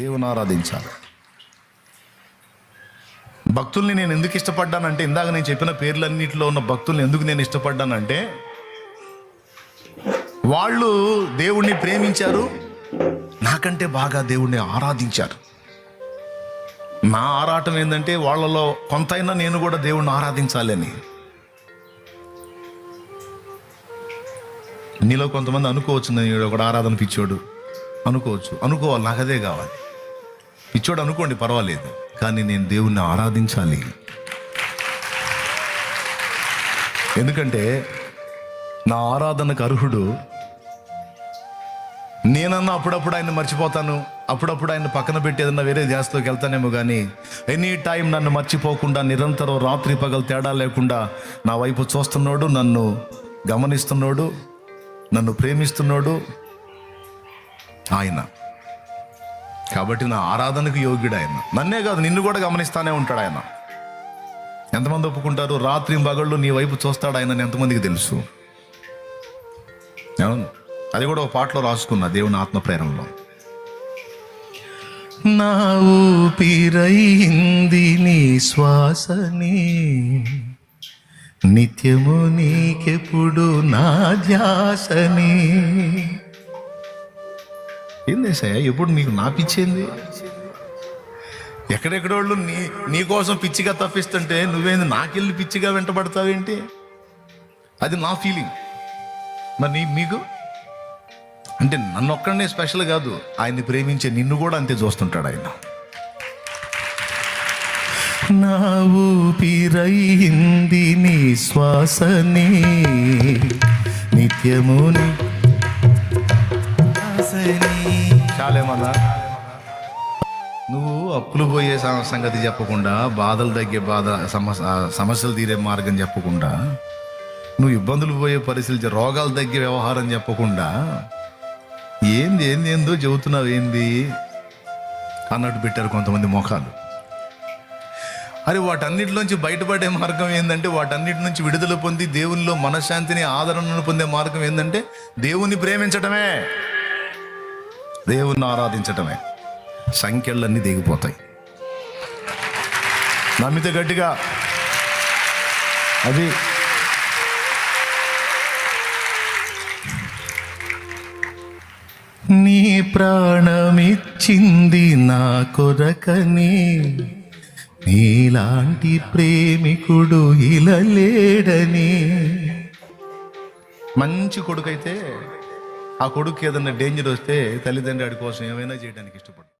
దేవుని ఆరాధించాలి. భక్తుల్ని నేను ఎందుకు ఇష్టపడ్డానంటే ఇందాక నేను చెప్పిన పేర్లన్నింటిలో ఉన్న భక్తుల్ని ఎందుకు నేను ఇష్టపడ్డానంటే వాళ్ళు దేవుణ్ణి ప్రేమించారు నాకంటే బాగా దేవుణ్ణి ఆరాధించారు. నా ఆరాటం ఏంటంటే వాళ్ళలో కొంతైనా నేను కూడా దేవుణ్ణి ఆరాధించాలని నీలో కొంతమంది అనుకోవచ్చు నేను ఒకడు ఆరాధన పిచ్చోడు. అనుకోవచ్చు. అనుకోవాలి నాకు అదే కావాలి. పిచ్చోడు అనుకోండి పర్వాలేదు. కానీ నేను దేవుణ్ణి ఆరాధించాలి. ఎందుకంటే నా ఆరాధనకు అర్హుడు నేనన్నా అప్పుడప్పుడు ఆయన మర్చిపోతాను. అప్పుడప్పుడు ఆయన పక్కన పెట్టి ఏదన్నా వేరే ధ్యాసలోకి వెళ్తానేమో కానీ ఎనీ టైం నన్ను మర్చిపోకుండా నిరంతరం రాత్రి పగలు తేడా లేకుండా నా వైపు చూస్తున్నాడు నన్ను గమనిస్తున్నాడు నన్ను ప్రేమిస్తున్నాడు ఆయన. కాబట్టి నా ఆరాధనకు యోగ్యుడు ఆయన. నన్నే కాదు నిన్ను కూడా గమనిస్తానే ఉంటాడు ఆయన. ఎంతమంది ఒప్పుకుంటారు? రాత్రి పగళ్ళు నీ వైపు చూస్తాడు ఆయన ఎంతమందికి తెలుసు? అవును. అది కూడా ఒక పాటలో రాసుకున్నా దేవుని ఆత్మ ప్రేరణలో. నా ఊపిరైంది నీ శ్వాసని నిత్యము నీకెప్పుడు నా ధ్యాసని. ఏంది ఎప్పుడు నీకు నా పిచ్చేంది ఎక్కడెక్కడోళ్ళు నీ నీకోసం పిచ్చిగా తప్పిస్తుంటే నువ్వేంది నాకెళ్ళి పిచ్చిగా వెంటబడతావేంటి? అది నా ఫీలింగ్ మరి నీ మీకు? అంటే నన్ను ఒక్కడనే స్పెషల్ కాదు ఆయన్ని ప్రేమించే నిన్ను కూడా అంతే చూస్తుంటాడు ఆయన. నా ఊపిరైంది నీ శ్వాసని నిత్యము నువ్వు అప్పులు పోయే సంగతి చెప్పకుండా బాధలు తగ్గే బాధ సమస్య సమస్యలు తీరే మార్గం చెప్పకుండా నువ్వు ఇబ్బందులు పోయే పరిస్థితులు రోగాలు తగ్గే వ్యవహారం చెప్పకుండా ఏంది ఏంది ఏందో చెబుతున్నావు ఏంది? అన్నట్టు పెట్టారు కొంతమంది మొఖాలు అరే వాటన్నిటిలోంచి బయటపడే మార్గం ఏంటంటే వాటన్నిటి నుంచి విడుదల పొంది దేవునిలో మనశ్శాంతిని ఆదరణను పొందే మార్గం ఏంటంటే దేవుని ప్రేమించటమే. దేవుణ్ణి ఆరాధించటమే. సంఖ్యలన్నీ దిగిపోతాయి. నమ్మితే గట్టిగా. అది నీ ప్రాణమిచ్చింది నా కొరకని. నీలాంటి ప్రేమికుడు ఇలా లేడని మంచి కొడుకైతే ఆ కొడుకు ఏదైనా డేంజర్ వస్తే తల్లిదండ్రి వాడి కోసం ఏమైనా చేయడానికి ఇష్టపడు